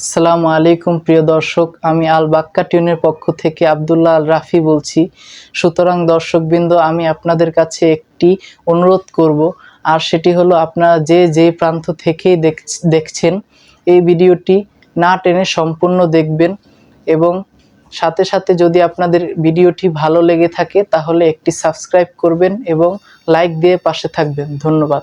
আসসালামু আলাইকুম, প্রিয় দর্শক। আমি আল বাক্কা টিউনের পক্ষ থেকে আবদুল্লাহ আল রাফি বলছি। সুতরাং দর্শকবৃন্দ, আমি আপনাদের কাছে একটি অনুরোধ করব, আর সেটি হলো আপনারা যে যে প্রান্ত থেকেই দেখ- দেখছেন, এই ভিডিওটি না টেনে সম্পূর্ণ দেখবেন এবং সাথে সাথে যদি আপনাদের ভিডিওটি ভালো লেগে থাকে, তাহলে একটি সাবস্ক্রাইব করবেন এবং লাইক দিয়ে পাশে থাকবেন। ধন্যবাদ।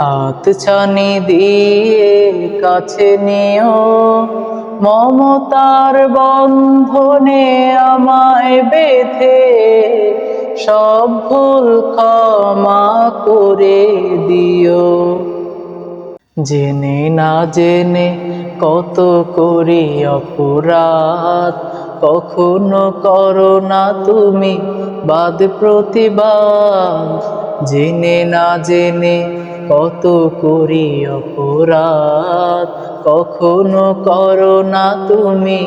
হাত ছানি দিয়ে কাছে নিও। মমতার বন্ধনে আমায় বেঁধে সব ভুল ক্ষমা করে দিও। জেনে না জেনে কত করি অপরাধ, কখনো করো না তুমি বাদ প্রতিবাদ। জেনে না জেনে কত করি অপরাধ। কখনো করো না তুমি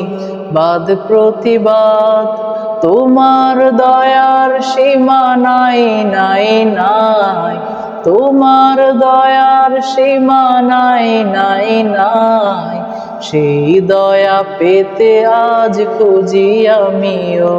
বাদ প্রতিবাদ। তোমার দয়ার সীমা নাই নাই। নাই তোমার দয়ার সীমা নাই নাই নাই। সেই দয়া পেতে আজ খুঁজি আমিও।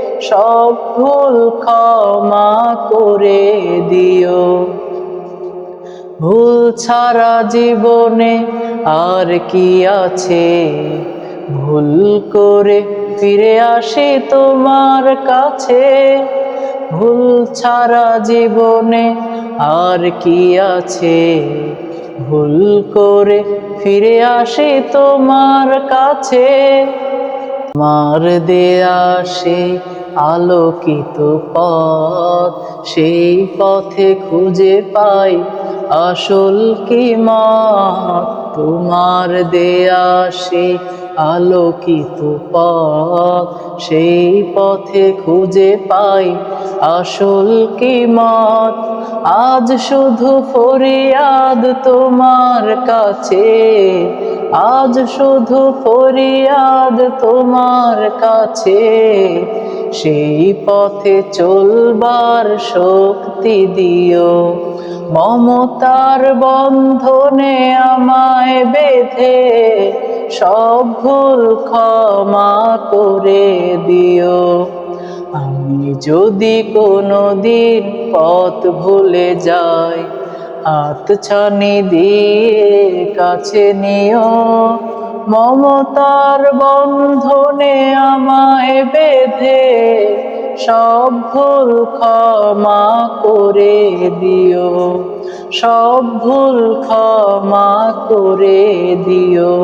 সব ভুল ক্ষমা করে দিও। ভুল ছাড়া জীবনে আর কি আছে? ভুল করে ফিরে আসি তোমার কাছে। ভুল ছাড়া জীবনে আর কি আছে? ভুল করে ফিরে আসি তোমার কাছে। মার দেয়া সেই আলোকিত পথ, সেই পথে খুঁজে পাই আসল কি মত? তোমার দেয়া সেই আলোকিত পথ, সেই পথে খুঁজে পাই আসল কি মত? আজ শুধু ফরিয়াদ তোমার কাছে, আজ শুধু ফরিয়াদ তোমার কাছে। সেই পথে চলবার শক্তি দিও। মমতার বন্ধনে আমায় বেঁধে, সব ভুল ক্ষমা করে দিও। আমি যদি কোনো দিন পথ ভুলে যাই, হাত ছানি দিয়ে কাছে নিও। মমতার বন্ধনে আমায় বেঁধে সব ভুল ক্ষমা করে দিও। সব ভুল ক্ষমা করে দিও।